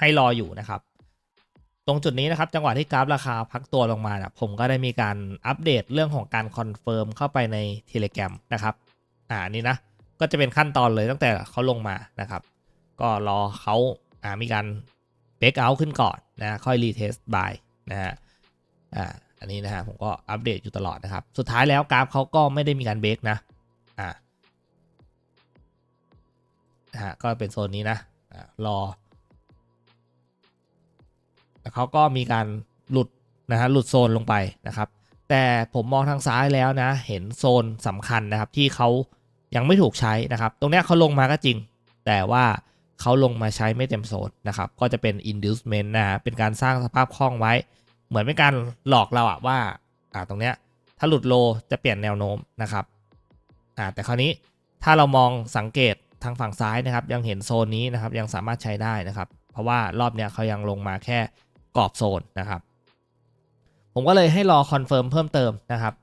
ให้รออยู่นะครับ ตรงจุดนี้นะครับ จังหวะที่กราฟราคาพักตัวลงมานะผมก็ได้มีการอัปเดตเรื่องของการคอนเฟิร์มเข้าไปใน Telegram นะครับ อ่านี่นะ ก็จะเป็นขั้นตอนเลยตั้งแต่เขาลงมานะครับ ก็รอเขาอ่ามีการเบรกเอาขึ้นก่อนนะค่อยรีเทสบายนะฮะอ่าอันนี้นะฮะผมก็อัปเดตอยู่ตลอดนะครับ สุดท้ายแล้วกราฟเขาก็ไม่ได้มีการเบรกนะอ่านะฮะก็เป็นโซนนี้นะอ่ารอ เขาก็มีการหลุดนะฮะหลุดโซนลงไปนะครับ แต่ผมมองทางซ้ายแล้วนะ เห็นโซนสำคัญนะครับที่เขายังไม่ถูกใช้นะครับ ตรงเนี้ยเขาลงมาก็จริง แต่ว่าเขาลงมาใช้ไม่เต็มโซนนะครับ ก็จะเป็น inducement นะฮะเป็นการสร้างสภาพคล่องไว้ เหมือนเป็นการหลอกเราอะว่าอ่าตรงเนี้ยถ้าหลุดโลจะเปลี่ยนแนวโน้มนะครับอ่าแต่คราวนี้ถ้าเรามองสังเกตทางฝั่งซ้ายนะครับ ยังเห็นโซนนี้นะครับ ยังสามารถใช้ได้นะครับ เพราะว่ารอบเนี้ยเขายังลงมาแค่ กรอบโซนนะครับ ผมก็เลยให้รอคอนเฟิร์มเพิ่มเติมนะครับ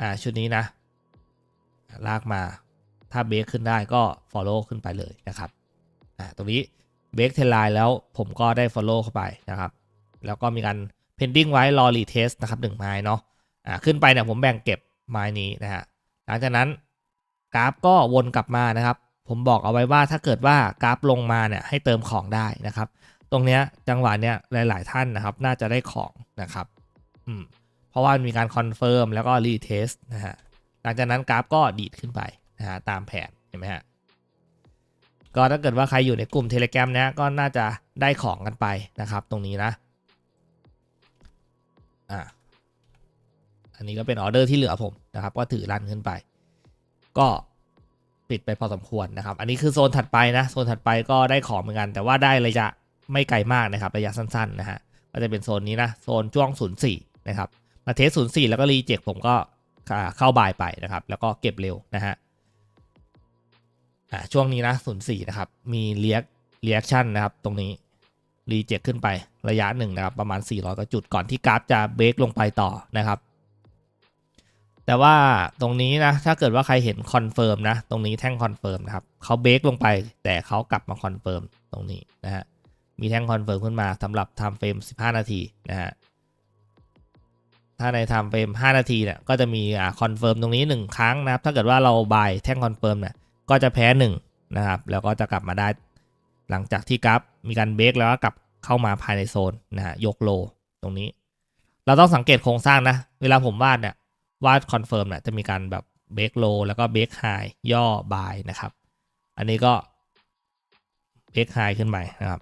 อ่าชุดนี้นะ ลากมาถ้าเบรกขึ้นได้ก็ follow ขึ้นไปเลยนะครับอ่าตรงนี้เบรกเทนไลน์แล้วผมก็ได้ follow เข้าไปนะครับ แล้วก็มีการ pending ไว้รอ retest นะครับหนึ่งไม้เนาะอ่าขึ้นไปเนี่ยผมแบ่งเก็บไม้นี้นะฮะหลังจากนั้นกราฟก็วนกลับมานะครับ ผมบอกเอาไว้ว่าถ้าเกิดว่ากราฟลงมาเนี่ยให้เติมของได้นะครับ ตรงเนี้ยจังหวะเนี้ยหลาย ๆ ท่านนะครับ น่าจะได้ของนะครับอืมเพราะว่ามีการคอนเฟิร์มแล้วก็รีเทสนะฮะหลังจากนั้นกราฟก็ดีดขึ้นไปนะฮะตามแผนเห็นไหมฮะก็ถ้าเกิดว่าใครอยู่ในกลุ่ม Telegram เนี้ยก็น่าจะได้ของกันไปนะครับ ตรงนี้นะอ่าอันนี้ก็เป็นออเดอร์ที่เหลือผมนะครับ ก็ถือรันขึ้นไป ก็ปิดไปพอสมควรนะครับ อันนี้คือโซนถัดไปนะ โซนถัดไปก็ได้ของเหมือนกัน แต่ว่าได้ระยะ ไม่ไกลมากนะครับระยะสั้นๆนะฮะก็จะเป็นโซนนี้นะโซนช่วง 04 นะครับมาเทส 04 แล้วก็รีเจ็คผมก็เข้าบายไปนะครับ แล้วก็เก็บเร็วนะฮะอ่าช่วงนี้นะ 04 นะครับ มีเรียกเรียกชั่นนะครับ ตรงนี้รีเจ็คขึ้นไประยะหนึ่งนะครับ ประมาณ 400กว่าจุดก่อนที่กราฟจะเบรกลงไปต่อนะครับ แต่ว่าตรงนี้นะ ถ้าเกิดว่าใครเห็นคอนเฟิร์มนะ ตรงนี้แท่งคอนเฟิร์มนะครับเขาเบรกลงไป แต่เขากลับมาคอนเฟิร์มตรงนี้นะฮะ มีแท่งคอนเฟิร์มขึ้นมาสำหรับ time frame 15 นาทีนะฮะถ้าใน time frame 5นาทีเนี่ยก็จะมีอ่าคอนเฟิร์มตรงนี้ 1 ครั้งนะครับ ถ้าเกิดว่าเราบายแท่งคอนเฟิร์มเนี่ยก็จะแพ้1นะครับแล้วก็จะกลับมาได้หลังจากที่กราฟมีการเบรกแล้วก็กลับเข้ามาภายในโซนนะฮะยกโลตรงนี้ เราต้องสังเกตโครงสร้างนะ เวลาผมวาดเนี่ยวาดคอนเฟิร์มเนี่ยจะมีการแบบเบรกโลแล้วก็เบรกไฮย่อบายนะครับ อันนี้ก็เบรกไฮขึ้นไปนะครับ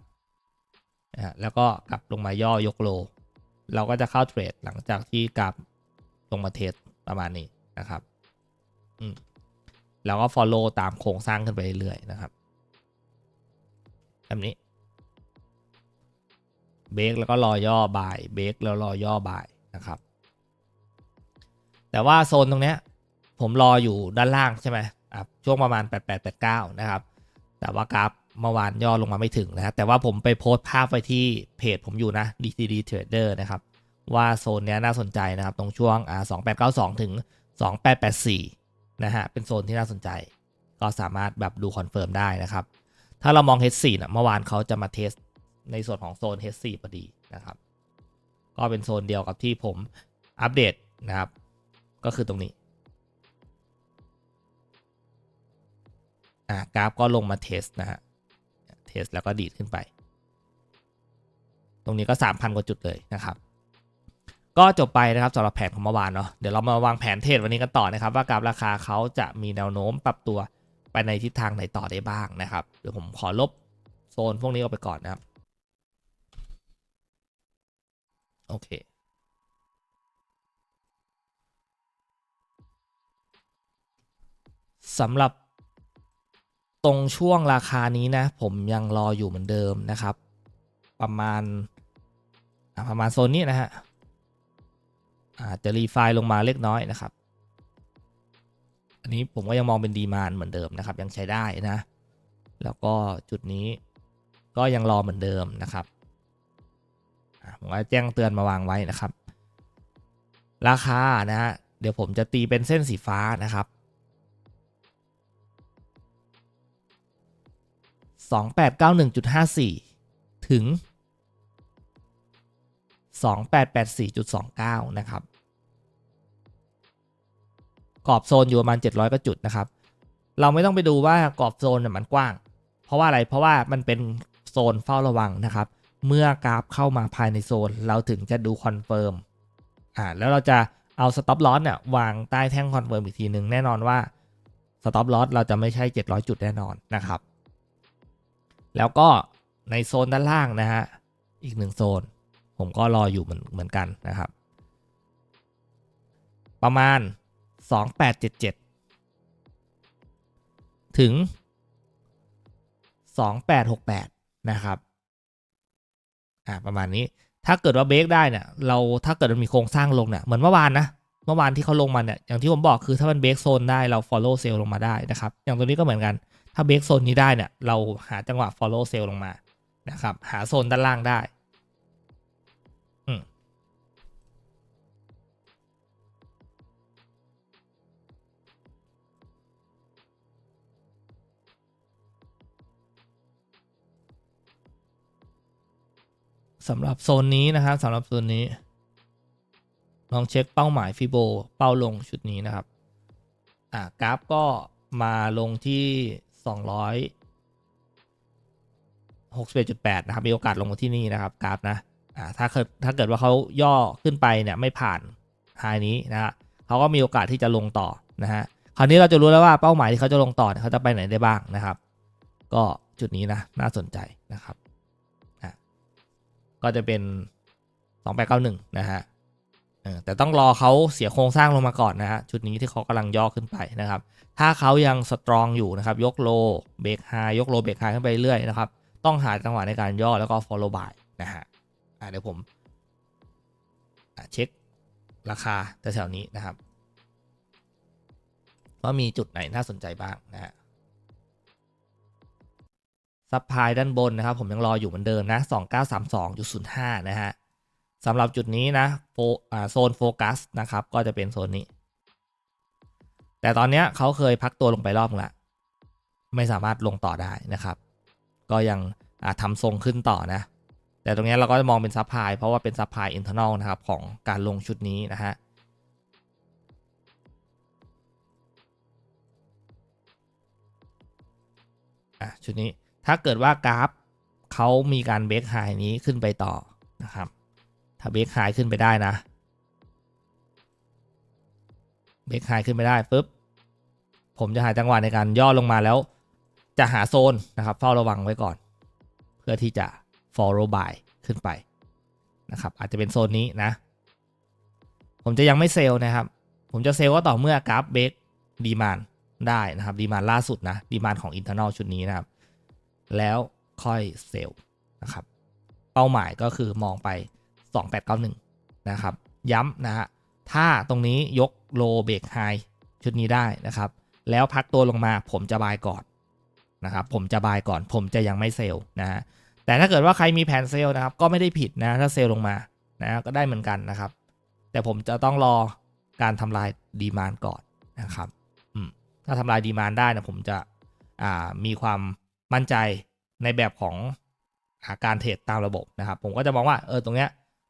นะแล้วก็กลับลงมาย่อยกโล เราก็จะเข้าเทรดหลังจากที่กลับลงมาเทสประมาณนี้นะครับอืมแล้วก็ follow ตามโครงสร้างขึ้นไปเรื่อยๆนะครับแบบนี้เบรกแล้วก็รอย่อบ่ายเบรกแล้วรอย่อบ่ายนะครับ แต่ว่าโซนตรงเนี้ย ผมรออยู่ด้านล่างใช่ไหมอะช่วงประมาณ 8889 นะครับ แต่ว่ากราฟ เมื่อวานย่อลงมาไม่ถึงนะ แต่ว่าผมไปโพสต์ภาพไว้ที่เพจผมอยู่นะ DCD Trader นะครับ ว่าโซนนี้น่าสนใจนะครับ ตรงช่วงอ่า2892 ถึง 2884 นะฮะ เป็นโซนที่น่าสนใจ ก็สามารถแบบดูคอนเฟิร์มได้นะครับ ถ้าเรามอง H4 นะเมื่อวานเขาจะมาเทสในส่วนของโซน H4 พอดีนะครับ ก็เป็นโซนเดียวกับที่ผมอัปเดตนะครับ ก็คือตรงนี้อ่ากราฟก็ลงมาเทสนะฮะ เทสแล้วก็ดีดขึ้นไป ตรงนี้ก็ 3,000 กว่าจุดเลยนะครับ ก็จบไปนะครับสำหรับแผนของเมื่อวานเนาะเดี๋ยวเรามาวางแผนเทรดวันนี้กันต่อนะครับ ว่ากราฟราคาเขาจะมีแนวโน้มปรับตัวไปในทิศทางไหนต่อได้บ้างนะครับเดี๋ยวผมขอลบโซนพวกนี้ออกไปก่อนนะครับโอเคสำหรับ ตรงช่วงราคานี้นะ ผมยังรออยู่เหมือนเดิมนะครับ ประมาณประมาณโซนนี้นะฮะอาจจะรีไฟล์ลงมาเล็กน้อยนะครับ อันนี้ผมก็ยังมองเป็นดีมานเหมือนเดิมนะครับ ยังใช้ได้นะ แล้วก็จุดนี้ก็ยังรอเหมือนเดิมนะครับผมก็แจ้งเตือนมาวางไว้นะครับ ราคานะฮะเดี๋ยวผมจะตีเป็นเส้นสีฟ้านะครับ 2891.54 ถึง 2884.29 นะครับ กรอบโซนอยู่ประมาณ 700 กว่าจุดนะครับ เราไม่ต้องไปดูว่ากรอบโซนมันกว้าง เพราะว่าอะไรเพราะว่ามันเป็นโซนเฝ้าระวังนะครับ เมื่อกราฟเข้ามาภายในโซน เราถึงจะดูคอนเฟิร์มอ่าแล้วเราจะเอาสต็อปลอสเนี่ยวางใต้แท่งคอนเฟิร์มอีกทีหนึ่งแน่นอนว่าสต็อปลอสเราจะไม่ใช่ 700 จุดแน่นอนนะครับ แล้วก็ในโซนด้านล่างนะฮะ อีกหนึ่งโซน ผมก็รออยู่เหมือนเหมือนกันนะครับ ประมาณ 2877 ถึง 2868 นะครับอ่าประมาณนี้ถ้าเกิดว่าเบรกได้เนี่ยเราถ้าเกิดมันมีโครงสร้างลงเนี่ยเหมือนเมื่อวานนะเมื่อวานที่เขาลงมาเนี่ยอย่างที่ผมบอกคือถ้ามันเบรกโซนได้เรา follow sell ลงมาได้นะครับ อย่างตัวนี้ก็เหมือนกัน ถ้าเบรกโซนนี้ได้เนี่ยเราหาจังหวะ follow sell ลงมานะครับ หาโซนด้านล่างได้สำหรับโซนนี้นะครับสำหรับโซนนี้ ลองเช็คเป้าหมายฟิโบเป้าลงชุดนี้นะครับ อ่ากราฟก็มาลงที่ 261.8 นะครับ มีโอกาสลงมาที่นี่นะครับกราฟนะอ่าถ้าเกิดถ้าเกิดว่าเขาย่อขึ้นไปเนี่ยไม่ผ่านไฮนี้นะฮะเขาก็มีโอกาสที่จะลงต่อนะฮะคราวนี้เราจะรู้แล้วว่าเป้าหมายที่เขาจะลงต่อเนี่ยเขาจะไปไหนได้บ้างนะครับ ก็จุดนี้นะน่าสนใจนะครับอะก็จะเป็น 2891 นะฮะ แต่ต้องรอเขาเสียโครงสร้างลงมาก่อนนะฮะชุดนี้ที่เขากำลังย่อขึ้นไปนะครับ ถ้าเขายังสตรองอยู่นะครับ ยกโลเบรกไฮยกโลเบรกไฮขึ้นไปเรื่อยนะครับ ต้องหาจังหวะในการย่อแล้วก็ follow by นะฮะเดี๋ยวผมเช็คราคาแถวๆนี้นะครับว่ามีจุดไหนน่าสนใจบ้างนะฮะซับพลายด้านบนนะครับ ผมยังรออยู่เหมือนเดิมนะ 2932.05 นะฮะ สำหรับจุดนี้นะโซนโฟกัสนะครับ ก็จะเป็นโซนนี้ แต่ตอนนี้เขาเคยพักตัวลงไปรอบละไม่สามารถลงต่อได้นะครับ ก็ยังอ่าทำทรงขึ้นต่อนะ แต่ตรงนี้เราก็จะมองเป็นซับพลายเพราะว่าเป็นซับพลายอินเทอร์นอลนะครับของการลงชุดนี้นะฮะชุดนี้ถ้าเกิดว่ากราฟเขามีการเบรกไฮนี้ขึ้นไปต่อนะครับ ถ้าเบรกไฮขึ้นไปได้นะเบรกไฮขึ้นไปได้ปุ๊บผมจะหาจังหวะในการย่อลงมาแล้ว จะหาโซนนะครับเฝ้าระวังไว้ก่อน เพื่อที่จะ follow by ขึ้นไปนะครับ อาจจะเป็นโซนนี้นะ ผมจะยังไม่เซลล์นะครับ ผมจะเซลล์ก็ต่อเมื่อกราฟเบรกดีมานได้นะครับดีมานล่าสุดนะดีมานของ internal ชุดนี้นะครับ แล้วค่อยเซลล์นะครับ เป้าหมายก็คือมองไป 2891 นะครับ ย้ำนะฮะ ถ้าตรงนี้ยกโลเบรกไฮชุดนี้ได้นะครับ แล้วพักตัวลงมาผมจะบายก่อนนะครับ ผมจะบายก่อน ผมจะยังไม่เซลล์นะฮะ แต่ถ้าเกิดว่าใครมีแผนเซลล์นะครับ ก็ไม่ได้ผิดนะ ถ้าเซลล์ลงมานะก็ได้เหมือนกันนะครับ แต่ผมจะต้องรอการทำลายดีมานก่อนนะครับถ้าทำลายดีมานได้นะผมจะอ่ามีความมั่นใจในแบบของอาการเทรดตามระบบนะครับ ผมก็จะมองว่าเออตรงเนี้ย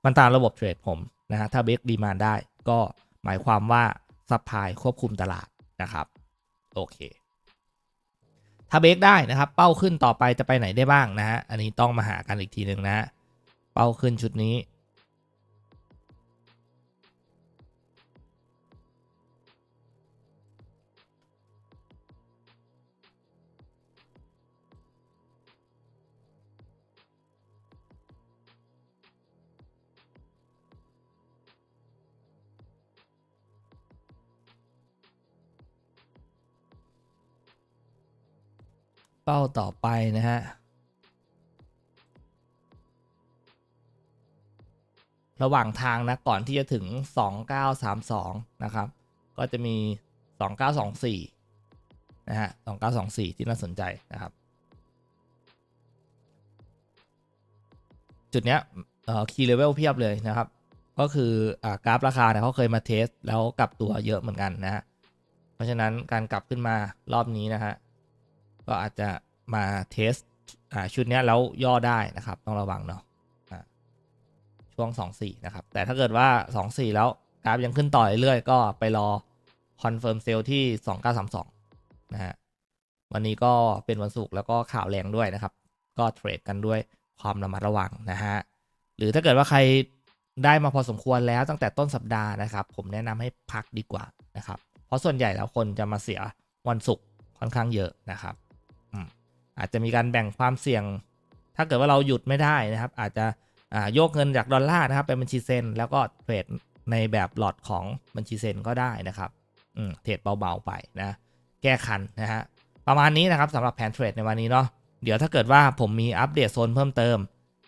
มันตามระบบเทรดผมนะฮะถ้าเบรกดีมานได้ก็หมายความว่าซัพพลายควบคุมตลาดนะครับ โอเค ถ้าเบรกได้นะครับ เป้าขึ้นต่อไปจะไปไหนได้บ้างนะฮะอันนี้ต้องมาหากันอีกทีหนึ่งนะฮะเป้าขึ้นชุดนี้ เป้าต่อไปนะฮะ ระหว่างทางนะ ก่อนที่จะถึง 2932 นะครับ ก็จะมี 2924 นะฮะ 2924 ที่น่าสนใจนะครับ จุดเนี้ยเอ่อคีย์เลเวลเพียบเลยนะครับ ก็คืออ่ากราฟราคาเนี่ยเขาเคยมาเทส แล้วกลับตัวเยอะเหมือนกันนะฮะ เพราะฉะนั้นการกลับขึ้นมารอบนี้นะฮะ ก็อาจจะมาเทสอ่าชุดนี้แล้วย่อได้นะครับ ต้องระวังเนาะอ่าช่วง 2 4 นะครับ แต่ถ้าเกิดว่า 2 4 แล้วกราฟยังขึ้นต่อเรื่อยๆ ก็ไปรอคอนเฟิร์มเซลที่ 2932 นะฮะวันนี้ก็เป็นวันศุกร์แล้วก็ข่าวแรงด้วยนะครับ ก็เทรดกันด้วยความระมัดระวังนะฮะหรือถ้าเกิดว่าใครได้มาพอสมควรแล้วตั้งแต่ต้นสัปดาห์นะครับ ผมแนะนำให้พักดีกว่านะครับ เพราะส่วนใหญ่แล้วคนจะมาเสียวันศุกร์ค่อนข้างเยอะนะครับ อาจจะมีการแบ่งความเสี่ยง ถ้าเกิดว่าเราหยุดไม่ได้นะครับ อาจจะโยกเงินจากดอลลาร์นะครับไปบัญชีเซนแล้วก็เทรดในแบบหลอดของบัญชีเซนก็ได้นะครับเทรดเบาๆไปนะแก้คันนะฮะประมาณนี้นะครับสำหรับแผนเทรดในวันนี้เนาะเดี๋ยวถ้าเกิดว่าผมมีอัปเดตโซนเพิ่มเติม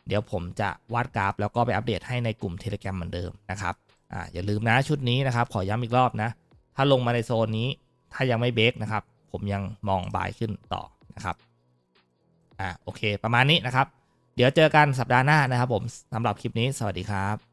เดี๋ยวผมจะวาดกราฟ แล้วก็ไปอัปเดตให้ในกลุ่ม Telegram เหมือนเดิมนะครับอ่าอย่าลืมนะชุดนี้นะครับ ขอย้ำอีกรอบนะ ถ้าลงมาในโซนนี้ ถ้ายังไม่เบรกนะครับ ผมยังมองบายขึ้นต่อนะครับ อ่าโอเค ประมาณนี้นะครับ เดี๋ยวเจอกันสัปดาห์หน้านะครับผมสำหรับคลิปนี้สวัสดีครับ